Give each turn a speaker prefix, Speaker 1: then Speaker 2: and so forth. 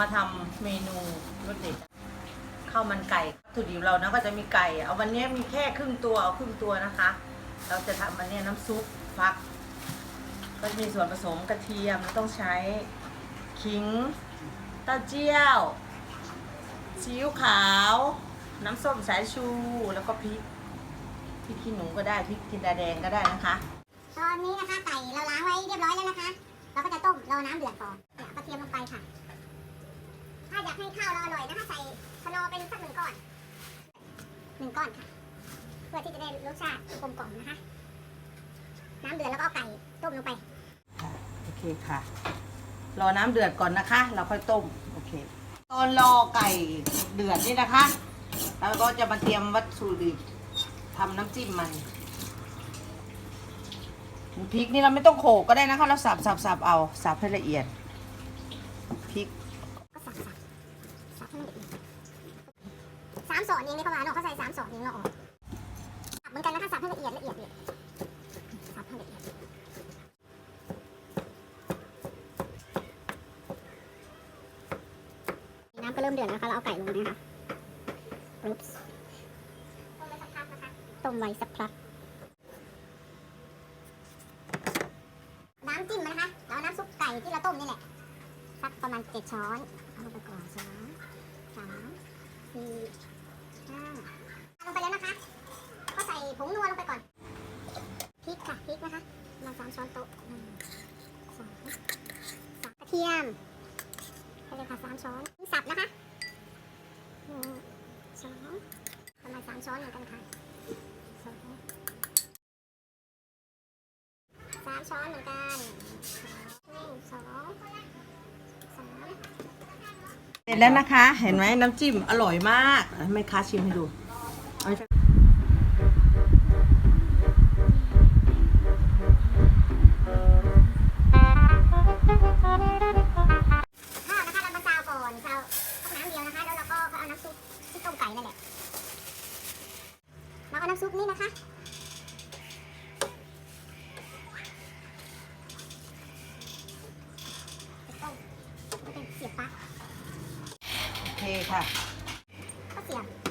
Speaker 1: มาทำเมนูรสเด็ดข้าวมันไก่ถุดิบเรานะก็จะมีไก่เอาวันนี้มีแค่ครึ่งตัวเอาครึ่งตัวนะคะ เราจะทำอันนี้น้ำซุปฟัก ก็จะมีส่วนผสมกระเทียมต้องใช้ขิงเต้าเจี้ยวซีอิ๊วขาว น้ำส้มสายชูแล้วก็พริกพริกขี้หนูก็ได้พริกจินดาแดงก็ได้นะคะ
Speaker 2: ตอนนี้นะคะไก่เราล้างไว้เรียบร้อยแล้วนะคะ เราก็จะต้มรอน้ำเดือดก่อนเนี่ยเอากระเทียมลงไปค่ะ ถ้าอยากให้ข้าวเราอร่อยนะคะใส่คะนอเป็นสักหนึ่งก้อนหนึ่งก้อนค่ะเพื่อที่จะได้รสชาติกลมกล่อมนะคะ น้ำเดือดแล้วก็เอาไก่ต้มลงไป
Speaker 1: โอเคค่ะ รอน้ำเดือดก่อนนะคะ เราค่อยต้มโอเค ตอนรอไก่เดือดนี่นะคะแล้วก็จะมาเตรียมวัตถุดิบทำน้ำจิ้มมันพริกนี่เราไม่ต้องโขกก็ได้นะคะ เราสับสับสับเอาสับให้ละเอียดพริก
Speaker 2: สับให้มันละเอียดสามสอนเองนี่เข้ามาเนาะเขาใส่สามสอนเองเราออกสับเหมือนกันนะคะสับให้ละเอียดละเอียดเลยสับให้ละเอียดน้ำก็เริ่มเดือดแล้วนะคะเราเอาไก่ลงนะคะปึ๊บต้มไว้สักพักนะคะต้มไว้สักพักน้ำจิ้มมันนะคะแล้วน้ำซุปไก่ที่เราต้มนี่แหละสักประมาณเจ็ดช้อนเอาไปก่อนสอง สามสี่ห้าลงไปแล้วนะคะ ก็ใส่ผงนัวลงไปก่อน พริกค่ะพริกนะคะมาสามช้อนโต๊ะหนึ่งสองสามกระเทียมไปเลยค่ะสามช้อนสับนะคะหนึ่งสองประมาณสามช้อนเหมือนกันค่ะสองสามช้อนเหมือนกัน
Speaker 1: เสร็จแล้วนะคะ เห็นไหมน้ำจิ้มอร่อยมากให้แม่ค้าชิมให้ดูเข้า
Speaker 2: นะคะเรามาซาวก่อนซาวสักน้ำเดียวนะคะแล้วเราก็เอาน้ำซุปที่ต้มไก่นั่นแหละเราเอาน้ำซุปนี่นะคะ ค่ะ ก็เสียบ